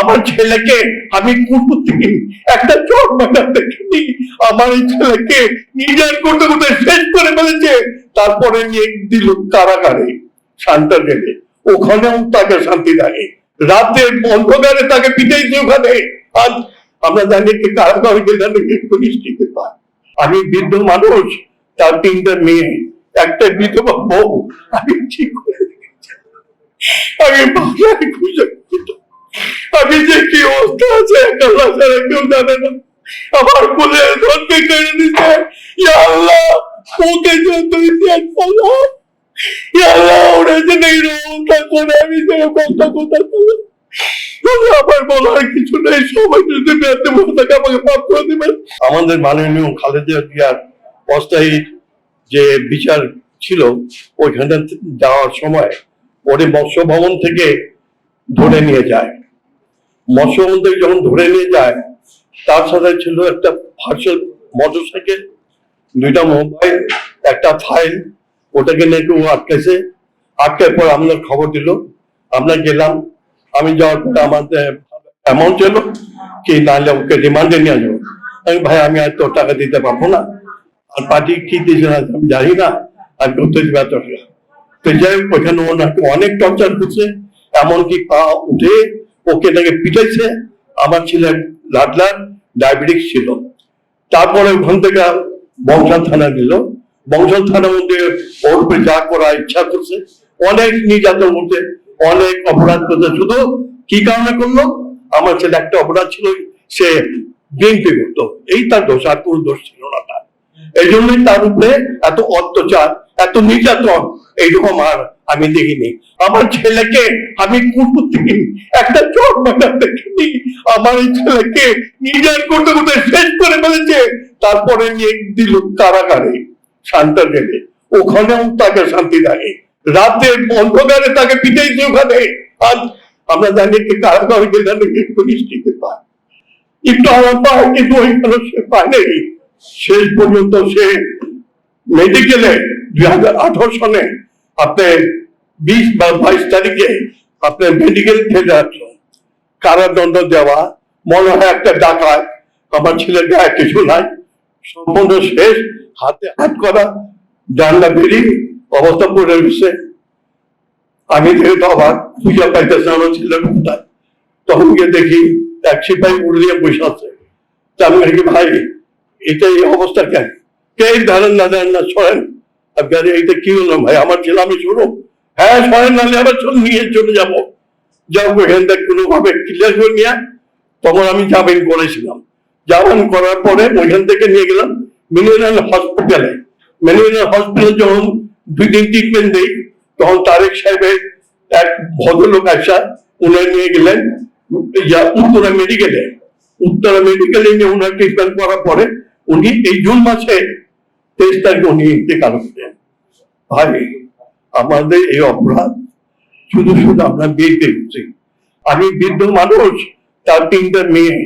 আমার ছেলেকে আমি কোনোদিন একটা চোখ মাথা দেখিনি। আমার এই ছেলেকে নিজের করতে করতে শেষ করে ফেলেছে। তারপরে নিয়ে দিল কারাগারে শান্তা গেলে ওখানেও তাকে শান্তি দেয় রাতে অন্ধকারে তাকে পিটাইছে ওখানে। আজ আমরা জানি কি কারাগারে গেলে পুলিশ টিকে পায় আমি বৃদ্ধ মানুষ, তার তিনটা মেয়ে, একটা বিধবা বউ। আমি ঠিক করে। আমি বাসায় খুঁজে আমি যে কি অবস্থা আছে? আল্লাহ ছাড়া কেউ জানে না। আমার কোলে ধরতে কেড়ে আল্লাহ, ওকে যে নেই রোগটা করে আমি যে কথা কথা আমার বলার কিছু নেই। সবাই যদি বসে থাকে, আমাকে করে আমাদের মাননীয় খালেদা জিয়ার অস্থায়ী যে বিচার ছিল, ওইখানে যাওয়ার সময় ওরে মৎস্য ভবন থেকে ধরে নিয়ে যায়। মৎস্য ভবন যখন ধরে নিয়ে যায়, তার সাথে ছিল একটা ভার্চুয়াল মোটর সাইকেল দুইটা মোবাইল একটা ফাইল ওটাকে নিয়ে কেউ আটকেছে। আটকার পর আমাদের খবর দিল, আমরা গেলাম, আমি যাওয়ার পরে আমাদের অ্যামাউন্ট ছিল কি নাহলে ওকে রিমান্ডে নিয়ে যাব আমি, ভাই, আমি আর তোর টাকা দিতে পারব না। আর পার্টি কি দিয়েছে না আমি জানি না। আর করতে দিবে তো যাই ওখানে অনেক টর্চার করছে এমনকি পা উঠে ওকে নাকি পিটাইছে। আমার ছেলে লাডলার ডায়াবেটিস ছিল। তারপরে ওখান থেকে বংশাল থানা দিল বংশাল থানার মধ্যে ওর উপরে যা করা ইচ্ছা করছে, অনেক নির্যাতন করছে অনেক অপরাধ করছে। শুধু কি কারণে করল? আমার ছেলে একটা অপরাধ ছিল, সে বিএনপি করতো। এই তার দোষ, আর কোনো দোষ ছিল না তার। এই জন্যই তার উপরে এত অত্যাচার, এত নির্যাতন, এইরকম আর আমি দেখিনি। আমার ছেলেকে আমি কোনোদিন একটা চোখ মাথা দেখিনি আমার এই ছেলেকে নিজের করতে করতে শেষ করে ফেলেছে। তারপরে নিয়ে দিল কারাগারে, শান্তা গেলে ওখানেও তাকে শান্তি দেয়। রাতে অন্ধকারে তাকে পিটাইছে ওখানে। আজ আমরা জানি কি কারাগারে গেলে নাকি পুলিশ টিকে পায়। একটু আমার পায়, কিন্তু ওইখানে সে পায় নাই। শেষ পর্যন্ত সে মেডিকেলে দুই হাজার আঠারো সনে বিশ বা বাইশ তারিখে আপনার মেডিকেল আসলো কারাদণ্ড দেওয়া, মনে হয় একটা ডাকাত, আমার ছেলের গায়ে কিছু নাই। সম্পূর্ণ শেষ, হাতে হাত করা, জানলা বেরিয়ে অবস্থা পড়ে রয়েছে আমি যেহেতু আবার পূজা পাইতেছে আমার ছেলের কোথায়। তখন গিয়ে দেখি, এক সিপাহী উড়িয়ে বসে আছে। তা আমি ভাই, এটা এই অবস্থা কেন? কে ধরেন না ধরেন না সরেন? আপনি আরে এইটা কি হলো? ভাই, আমার ছেলে আমি শুনো। হ্যাঁ নাহলে আবার চলে নিয়ে চলে যাব। যাও এখান থেকে কোনোভাবে ক্লিয়ার করে নিয়ে তখন আমি জামিন করেছিলাম। জামিন করার পরে ওইখান থেকে নিয়ে গেলাম হসপিটালে। হসপিটাল যখন দুই দিন ট্রিটমেন্ট দেই, তখন তারেক সাহেবের এক ভদ্রলোক আসা উনি নিয়ে গেলেন। উত্তরা মেডিকেলে উত্তরা মেডিকেলে নিয়ে উনার ট্রিটমেন্ট করার পরে উনি এই জুন মাসে তেইশ তারিখে উনি ইন্তেকাল করলেন ভাই, আমাদের এই অপরাধ শুধু শুধু আমরা বিয়ে আমি বৃদ্ধ মানুষ, তার তিনটা মেয়ে,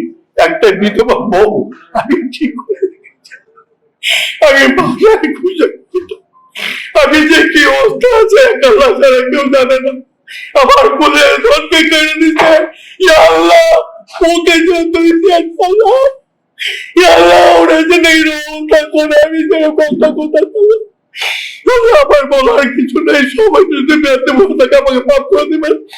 একটা বিধবা বউ, আমি ঠিক আমি বাসায় খুঁজে আমি যে কি অবস্থা আছে ছাড়া কেউ জানে না। আমার কোলে ধরতে কেড়ে আল্লাহ, ওকে যত ইতিহাস ইয়া আল্লাহ ওরা যে নেই রোগটা করে আমি কথা কথা আমার বলার কিছু নেই সবাই যদি থাকে আমাকে মাফ করে দিবেন